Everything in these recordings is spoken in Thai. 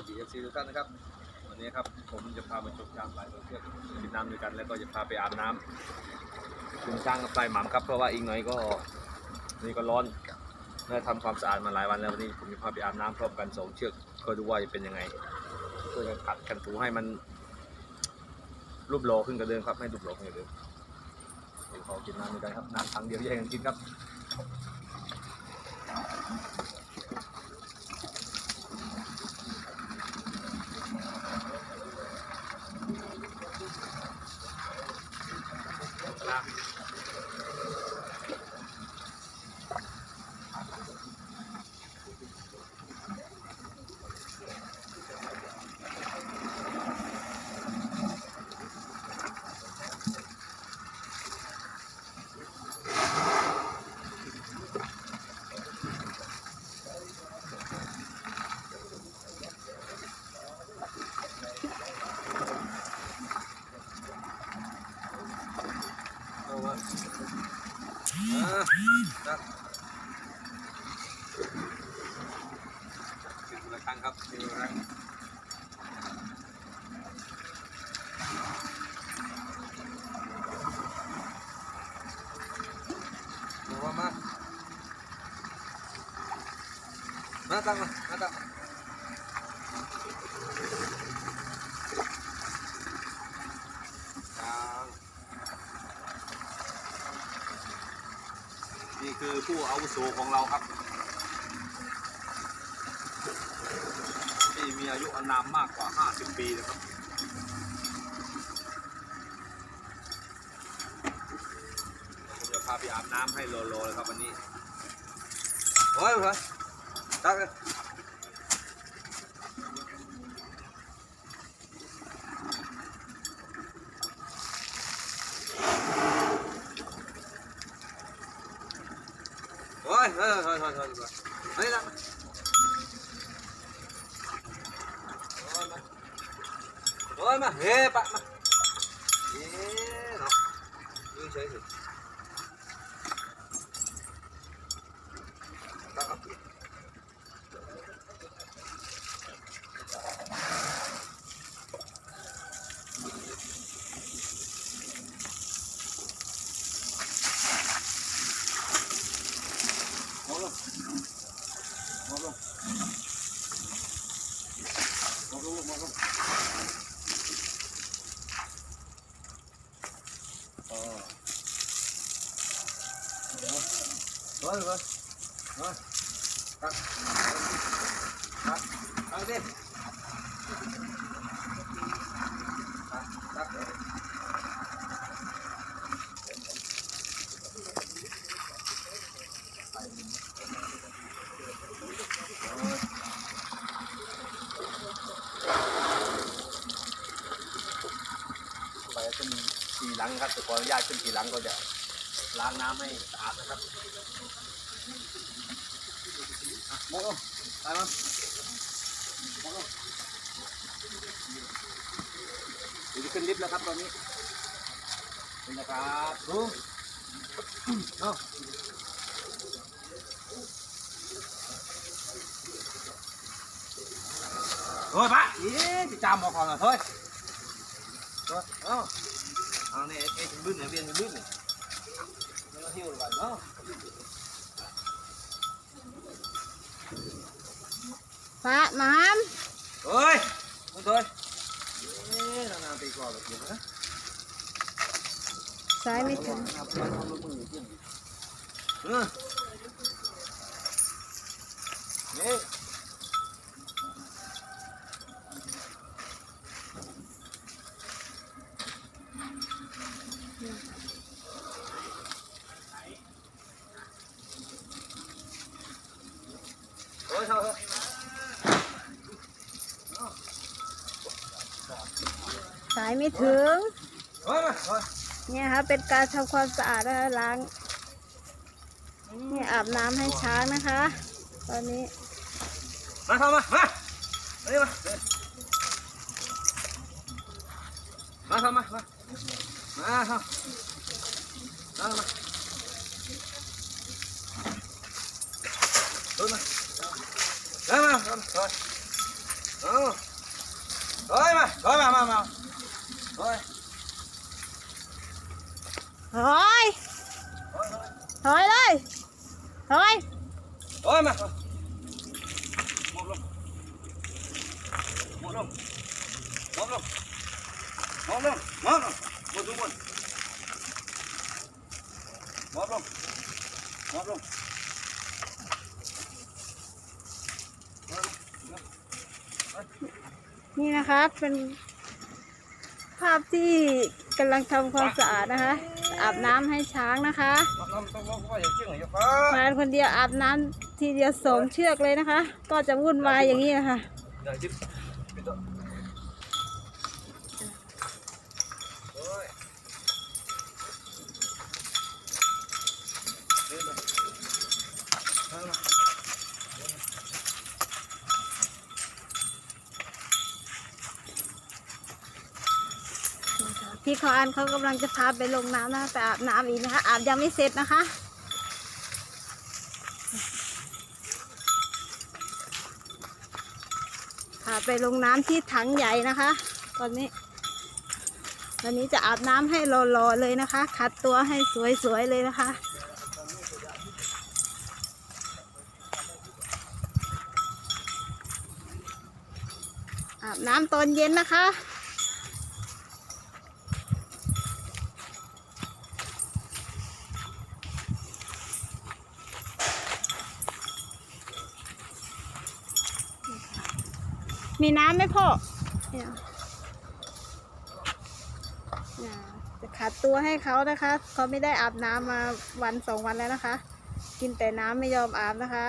วัสดีเอฟซีทุกท่านนะครับ วันนี้ครับผมจะพามาชมช้างลายเชือกกินน้ำด้วยกันแล้วก็จะพาไปอาบน้ำคุณช้างกับลายหม่ำครับ เพราะว่าอีกหน่อยก็นี่ก็ร้อนได้ทำความสะอาดมาหลายวันแล้ววันนี้ผมจะพาไปอาบน้ำพร้อมกันสองเชือกก็ดูว่าจะเป็นยังไงเพื่อจะขัดกันถูให้มัน รูปโลขึ้นกว่าเดิมครับให้รูปโลขึ้นกว่าเดิมเดี๋ยวขอกินน้ำด้วยกันครับน้ำถังเดียวแย่งกันกินครับ เอามาอ่าครับถึงละครั้งครับถึงละครั้งมาว่ามา มาตั้งมามาตั้งตั้งนี่คือผู้อาวุโสของเราครับ ที่มีอายุอานามมากกว่า 50 ปีนะครับผมจะพาไปอาบน้ำให้โลโลเลยครับวันนี้ โอ้ยเฮ้ย ตักเลยโอ้ยเฮ้ยเฮ้ยเฮ้ยเฮ้ยเฮ้ยเฮ้ยนะโอ้ยมาโอ้ยมาเฮ้ยปะมาเฮ้ยเนาะยืนเฉยสิตักเอามองลง มองลงมองลงมองลงอ๋อเฮ้ยเฮ้ยเฮ้ยตักตักตักดิตักตัก ไปขึ้นทีหลังครับแต่ข ออนุญาตขึ้นทีหลังก็จะล้างน้ำให้สะอาดนะครับอะโมกไปมั้งโมกเดี๋ยวจะขึ้นลิฟต์แล้วครับตอนนี้นี่นะครับดูเอาเฮ้ยปะอีจะจำหมอของเหรอเฮ้ย Rồi, đó. à này cái bứt này viên bứt này. Nó hiu rồi phải không Phát mám Thôi Thôi thôi. Sai mấy thằng Ừ ม่ถึงเนี่ยครับเป็นการทำความสะอาดนะคะล้างนี่อาบน้ำให้ช้างนะคะ ตอนนี้ Mà thôi mà, mà. Đi mà. Đi. Mà thôi mà, mà. Mà thôi. Mà thôi mà. Thôi mà. Đấy mà, thôi. Thôi. เฮ้ยมาเฮ้ยมามามาเฮ้ยถอยถอยเลยถอยเฮ้ยมาหมดลงหมดลงหมดลงหมด ลงหมดลงหมดทุกคนหมดลงหมดลงนี่นะคะเป็น ภาพที่กำลังทำความสะอาดนะคะ อาบน้ำให้ช้างนะคะน้ำต้องว่าอย่าเชื่ออย่าฟ้ามาคนเดียวอาบน้ำทีเดียวสองเชือกเลยนะคะ ก็จะวุ่นวายอย่างนี้นะคะ อย่าจิ๊บปิดตัวโอ้ยเดินมาเดินมา พี่เขาอันเขากำลังจะพาไปลงน้ำนะคะแต่อาบน้ำอีกนะคะ อาบยังไม่เสร็จนะคะพาไปลงน้ำที่ถังใหญ่นะคะ ตอนนี้วันนี้จะอาบน้ำให้รอๆเลยนะคะคัดตัวให้สวยๆเลยนะคะ อาบน้ำตอนเย็นนะคะ มีน้ำไหมพ่อเนี่ยจะขัดตัวให้เขานะคะเขาไม่ได้อาบน้ำมาวันสองวันแล้วนะคะ กินแต่น้ำไม่ยอมอาบนะคะ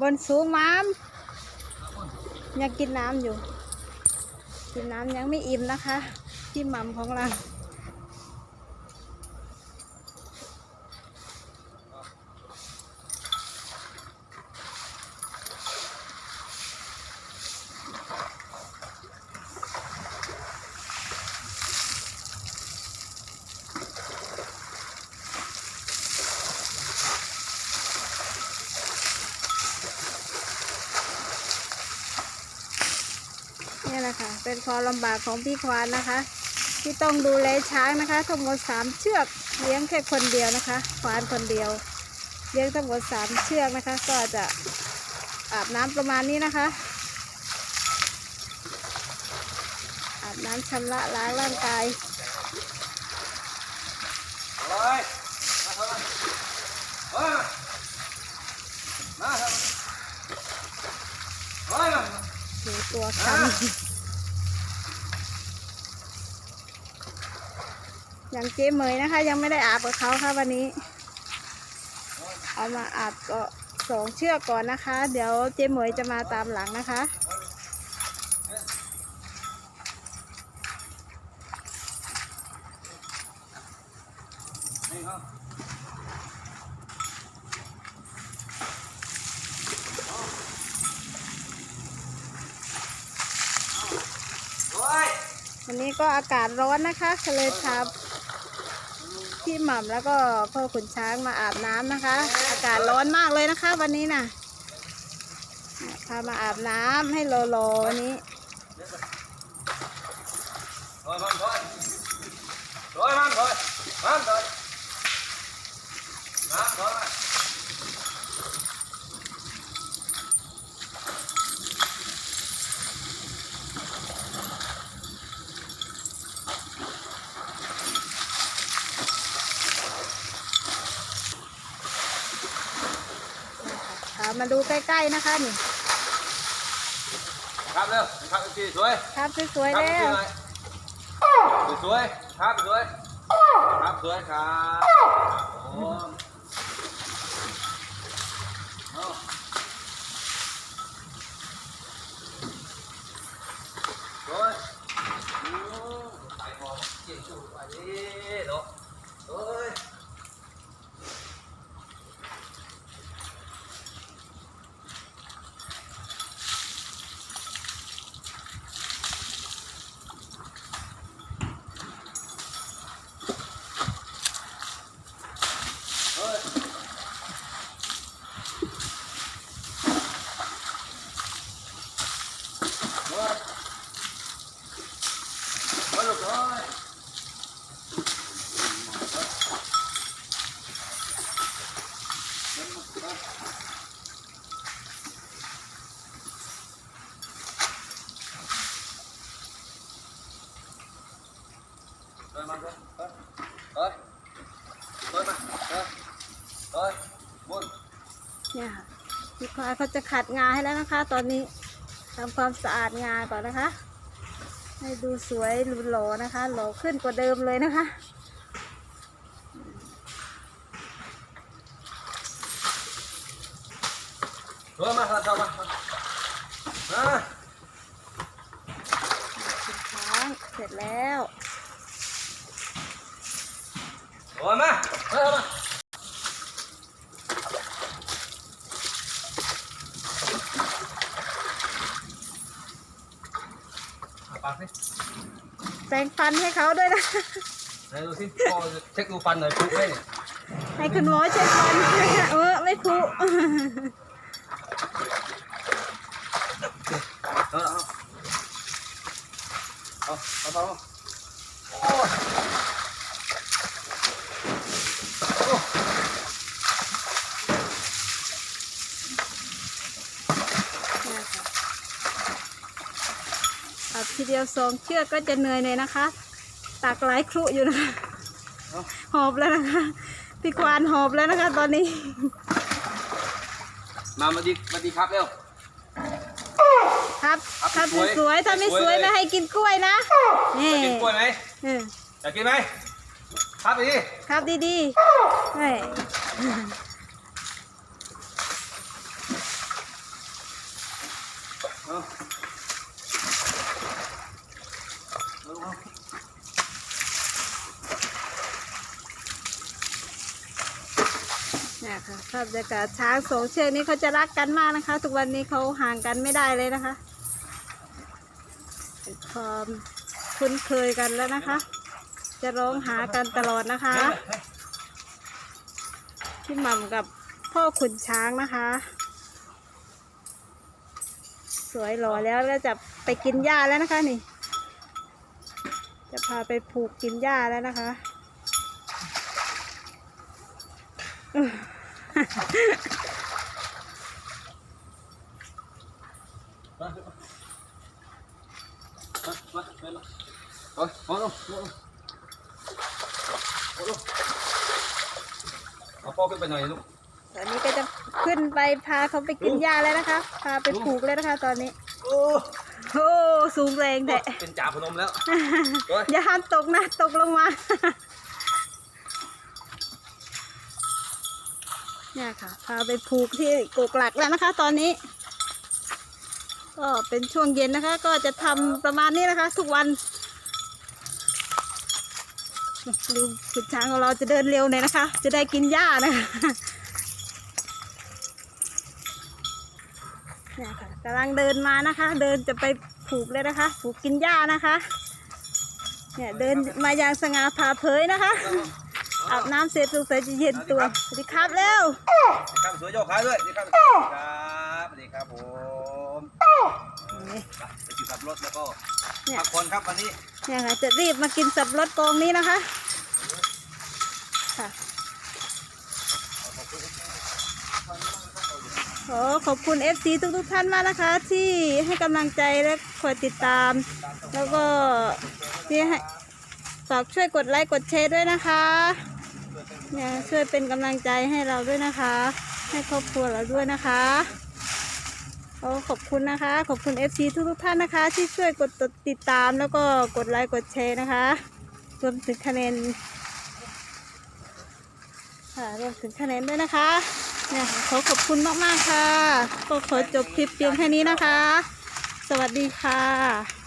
บนสูงมามยังกินน้ำอยู่ กินน้ำยังไม่อิ่มนะคะพี่หมัมของเรา เป็นความลำบากของพี่ควานนะคะ ที่ต้องดูแลช้างนะคะ ทั้งหมดสามเชือกเลี้ยงแค่คนเดียวนะคะ ควานคนเดียว เลี้ยงทั้งหมดสามเชือกนะคะ ก็จะอาบน้ำประมาณนี้นะคะ อาบน้ำชำระล้างร่างกายเฮ้ยมาเถอะเฮ้ยมาเถอะเฮ้ยมาดูตัวคัน อย่างเจ๊เหมยนะคะ ยังไม่ได้อาบกับเขาค่ะวันนี้ เอามาอาบก็สองเชือกก่อนนะคะ เดี๋ยวเจ๊เหมยจะมาตามหลังนะคะวันนี้ก็อากาศร้อนนะคะเลยพา พี่หม่ำแล้วก็พ่อขุนช้างมาอาบน้ำนะคะ อากาศร้อนมากเลยนะคะ วันนี้น่ะเนี่ยพามาอาบน้ำให้โลโลวันนี้ thôi man thôi thôi man thôi man thôi man thôi man พา มาดูใกล้ๆนะคะนี่ครับเร็วครับอีกทีสวยครับสวยคๆรับอีกแล้ทีวหน่อยสวยๆครับสวยครับสวยครับโอ้เอาสวยโอ้ใส่หมวกเกี่ยงชูไปดิเนาะสวย น ควานเขาจะขัดงาให้แล้วนะคะ ตอนนี้ทำความสะอาดงาก่อนนะคะ ให้ดูสวยหรูหล่อนะคะหล่อขึ้นกว่าเดิมเลยนะคะเออมาเข้ามามาอ่าช้างเสร็จแล้วโอ้ยมาเออมาอะปากสิ แปรงฟันให้เขาด้วยนะ ไหนดูสิพ่อเช็คดูฟันหน่อยปุ๊บไหมเนี่ยให้คุณหมอเช็คฟันเออไม่คุเออเอาเอาเอาเอาโอ้ยโอ้ เนี่ยค่ะตั ดทีเดียวสองเชือกก็จะเหนื่อยเลยนะคะตักหลายครุอยู่นะคะเอาหอบแล้วนะคะพี่ควานหอบแล้วนะคะ ตอนนี้ มามาดีมาดีครับเร็วครับครับครับสวยสวยๆถ้าไม่สวยสวยเลยไม่ให้กินกล้วยนะนี่กินกล้วยไหมเอออยากกินไหมครับไปดิครับดีๆนี่ เอาเอาเอา เนี่ยค่ะ ภาพบรรยากาศช้างสองเชือกนี้เขาจะรักกันมากนะคะ ทุกวันนี้เขาห่างกันไม่ได้เลยนะคะเป็นความคุ้นเคยกันแล้วนะคะ จะร้องหากันตลอดนะคะพี่หม่ำกับพ่อขุนช้างนะคะ สวยหล่อแล้วแล้วจะไปกินหญ้าแล้วนะคะนี่ จะพาไปผูกกินหญ้าแล้วนะคะ มามามามาโอ้ยเอาลงลงเอาลงเอาพ่อขึ้นไปหน่อยลูกตอนนี้ก็จะขึ้นไปพาเขาไปกินหญ้าแล้วนะคะ พาไปผูกแล้วนะคะ ตอนนี้ โอ้โอ้สูงแรงแต่เป็นจ่าพนมแล้วอย่าห้ามตกนะ ตกลงมา เนี่ยค่ะ พาไปผูกที่กกหลักแล้วนะคะ ตอนนี้ ก็เป็นช่วงเย็นนะคะ ก็จะทำประมาณนี้นะคะ ทุกวันดูขุนช้างของเราจะเดินเร็วหน่อยนะคะ จะได้กินหญ้านะคะเนี่ยค่ะกำลังเดินมานะคะ เดินจะไปผูกเลยนะคะ ผูกกินหญ้านะคะ เนี่ยเดินมาอย่างสง่าผ่าเผยนะคะ อาบน้ำเสร็จสงสัยจะเย็นตัวสวัสดีครับเร็วครับสวยโยกขาด้วยนี่ครับครับสวัสดีครับผมไปกินขับรถแล้วก็เนี่ยพักผ่อนครับวันนี้เนี่ยค่ะจะรีบมากินสับปะรดกองนี้นะคะค่ะขอขอบคุณ FC ทุกทุกๆท่านมากนะคะ ที่ให้กำลังใจและคอยติดตาม แล้วก็ที่ให้ฝากช่วยกดไลค์กดแชร์ด้วยนะคะเนี่ยช่วยเป็นกำลังใจให้เราด้วยนะคะ ให้ครอบครัวเราด้วยนะคะขอขอบคุณนะคะ ขอบคุณ FC ทุกทุกท่านนะคะ ที่ช่วยกดติดตามแล้วก็กดไลค์กดแชร์นะคะรวมถึงคะแนนค่ะรวมถึงคะแนนด้วยนะคะเนี่ยขอขอบคุณมากๆค่ะ ก็ขอจบคลิปเพียงแค่นี้นะคะ สวัสดีค่ะ